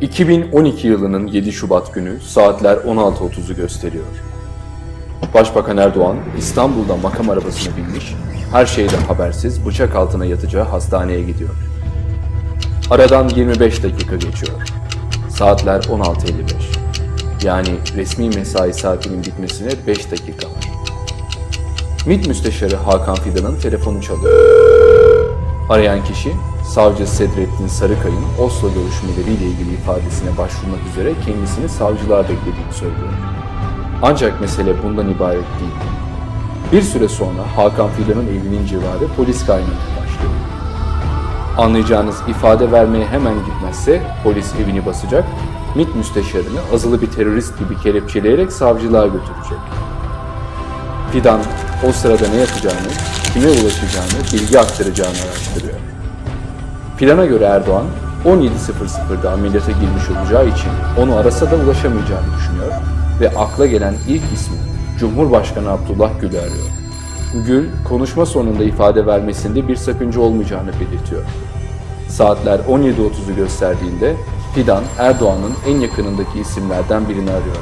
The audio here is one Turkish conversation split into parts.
2012 yılının 7 Şubat günü saatler 16.30'u gösteriyor. Başbakan Erdoğan İstanbul'da makam arabasına binmiş, her şeyden habersiz bıçak altına yatacağı hastaneye gidiyor. Aradan 25 dakika geçiyor. Saatler 16.55. Yani resmi mesai saatinin bitmesine 5 dakika var. MİT Müsteşarı Hakan Fidan'ın telefonu çalıyor. Arayan kişi, savcı Sedrettin Sarıkay'ın Oslo görüşmeleriyle ilgili ifadesine başvurmak üzere kendisini savcılığa beklediğini söylüyor. Ancak mesele bundan ibaret değil. Bir süre sonra Hakan Fidan'ın evinin civarı polis kaynamaya başlıyor. Anlayacağınız ifade vermeye hemen gitmezse polis evini basacak, MİT müsteşarını azılı bir terörist gibi kelepçeleyerek savcılığa götürecek. Fidan o sırada ne yapacağını, kime ulaşacağını, bilgi aktaracağını araştırıyor. Plana göre Erdoğan 17.00'da ameliyata girmiş olacağı için onu arasa da ulaşamayacağını düşünüyor ve akla gelen ilk ismi Cumhurbaşkanı Abdullah Gül'ü arıyor. Gül, konuşma sonunda ifade vermesinde bir sakınca olmayacağını belirtiyor. Saatler 17.30'u gösterdiğinde Fidan, Erdoğan'ın en yakınındaki isimlerden birini arıyor.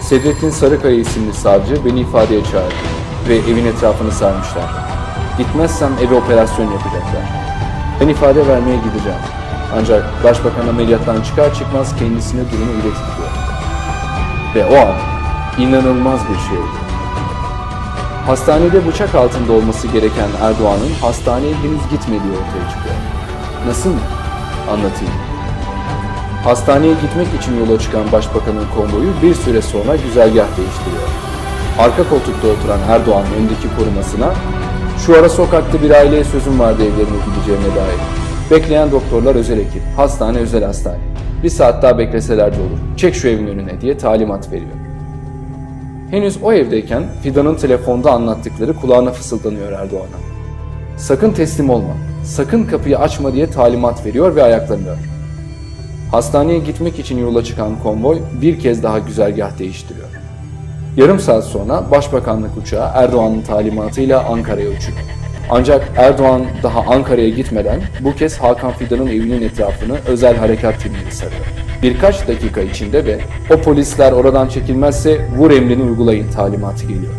Sedrettin Sarıkaya isimli savcı beni ifadeye çağırdı ve evin etrafını sarmışlar. Gitmezsem eve operasyon yapacaklar. Ben ifade vermeye gideceğim. Ancak başbakan ameliyattan çıkar çıkmaz kendisine durumu iletin diyor. Ve o an inanılmaz bir şey oldu. Hastanede bıçak altında olması gereken Erdoğan'ın hastaneye henüz gitmediği ortaya çıkıyor. Nasıl mı? Anlatayım. Hastaneye gitmek için yola çıkan başbakanın konvoyu bir süre sonra güzergah değiştiriyor. Arka koltukta oturan Erdoğan'ın öndeki korumasına şu ara sokakta bir aileye sözüm vardı evlerine gideceğine dair. Bekleyen doktorlar özel ekip, hastane özel hastane. Bir saat daha bekleseler de olur. Çek şu evin önüne diye talimat veriyor. Henüz o evdeyken Fidan'ın telefonda anlattıkları kulağına fısıldanıyor Erdoğan'a. Sakın teslim olma, sakın kapıyı açma diye talimat veriyor ve ayaklanıyor. Hastaneye gitmek için yola çıkan konvoy bir kez daha güzergah değiştiriyor. Yarım saat sonra Başbakanlık uçağı Erdoğan'ın talimatıyla Ankara'ya uçuyor. Ancak Erdoğan daha Ankara'ya gitmeden bu kez Hakan Fidan'ın evinin etrafını özel harekat timleri sarıyor. Birkaç dakika içinde de o polisler oradan çekilmezse vur emrini uygulayın talimatı geliyor.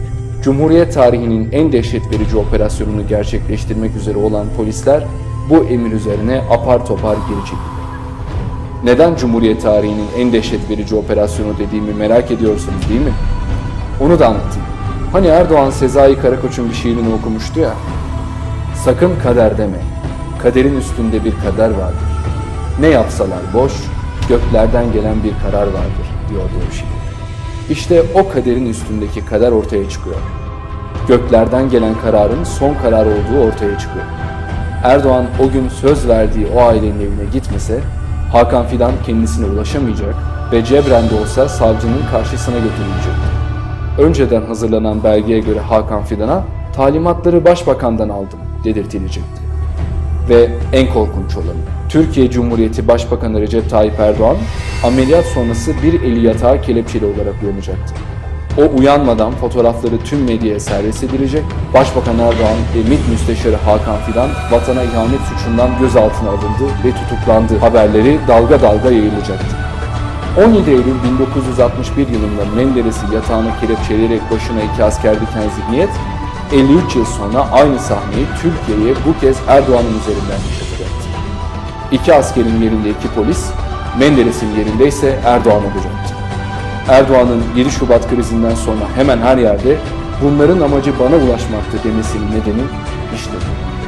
Cumhuriyet tarihinin en dehşet verici operasyonunu gerçekleştirmek üzere olan polisler bu emir üzerine apar topar geri çekiliyor. Neden Cumhuriyet tarihinin en dehşet verici operasyonu dediğimi merak ediyorsunuz değil mi? Onu da anlatayım. Hani Erdoğan Sezai Karakoç'un bir şiirini okumuştu ya. Sakın kader deme. Kaderin üstünde bir kader vardır. Ne yapsalar boş, göklerden gelen bir karar vardır diyordu o şiir. İşte o kaderin üstündeki kader ortaya çıkıyor. Göklerden gelen kararın son karar olduğu ortaya çıkıyor. Erdoğan o gün söz verdiği o ailenin evine gitmese Hakan Fidan kendisine ulaşamayacak ve cebren de olsa savcının karşısına götürülecekti. Önceden hazırlanan belgeye göre Hakan Fidan'a talimatları başbakandan aldım dedirtilecekti. Ve en korkunç olanı, Türkiye Cumhuriyeti Başbakanı Recep Tayyip Erdoğan ameliyat sonrası bir eli yatağa kelepçeli olarak uyanacaktı. O uyanmadan fotoğrafları tüm medyaya servis edilecek, Başbakan Erdoğan ve MİT Müsteşarı Hakan Fidan vatana ihanet suçundan gözaltına alındı ve tutuklandı haberleri dalga dalga yayılacaktı. 17 Eylül 1961 yılında Menderes'i yatağına kelepçeleyerek başına iki asker diken zihniyet, 53 yıl sonra aynı sahneyi Türkiye'ye bu kez Erdoğan'ın üzerinden yaşatacaktı. İki askerin yerinde iki polis, Menderes'in yerinde ise Erdoğan olacaktı. Erdoğan'ın 7 Şubat krizinden sonra hemen her yerde bunların amacı bana ulaşmaktı demesinin nedeni işte bu.